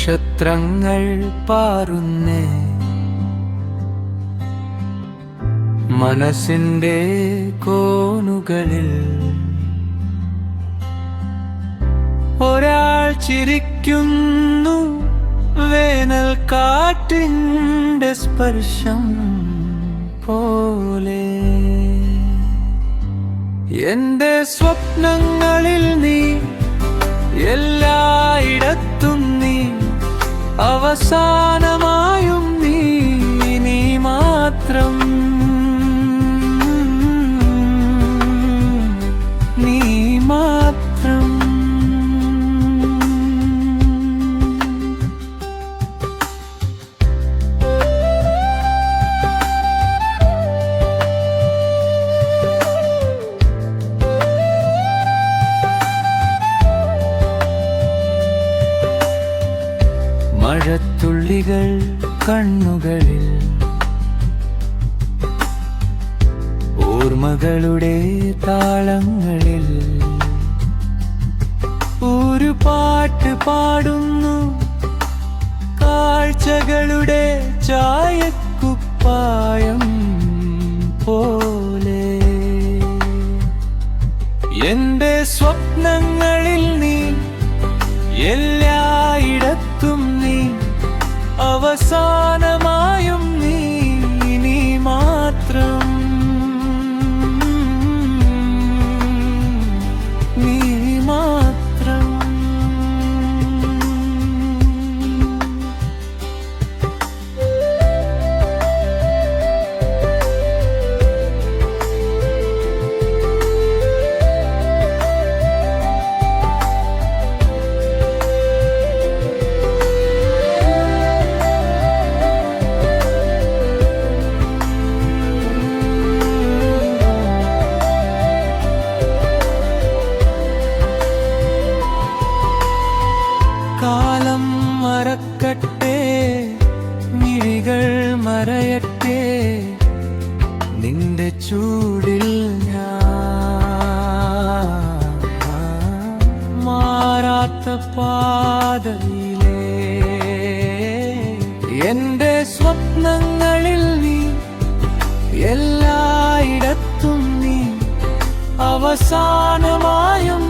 നക്ഷത്രങ്ങൾ പാറുന്നേ. മനസ്സിന്റെ കോണുകളിൽ ഒരാൾ ചിരിക്കുന്നു വേനൽ കാറ്റിന്റെ സ്പർശം പോലെ. എന്റെ സ്വപ്നങ്ങളിൽ നീ നീ അവസാനമായും മഴത്തുള്ളികൾ കണ്ണുകളിൽ. ഓർമ്മകളുടെ താളങ്ങളിൽ. ഒരു പാട്ട് പാടുന്നു. കാഴ്ചകളുടെ ചായക്കുപ്പായം പോലെ. എന്റെ സ്വപ്നങ്ങളിൽ നീ നീ അവസാനമായും മറക്കട്ടെ മിഴികൾ മറയട്ടെ നിന്റെ ചൂടിൽ ഞാൻ മാറാത്ത പാതയിലേ എന്റെ സ്വപ്നങ്ങളിൽ നീ എല്ലായിടത്തും നീ അവസാനമായും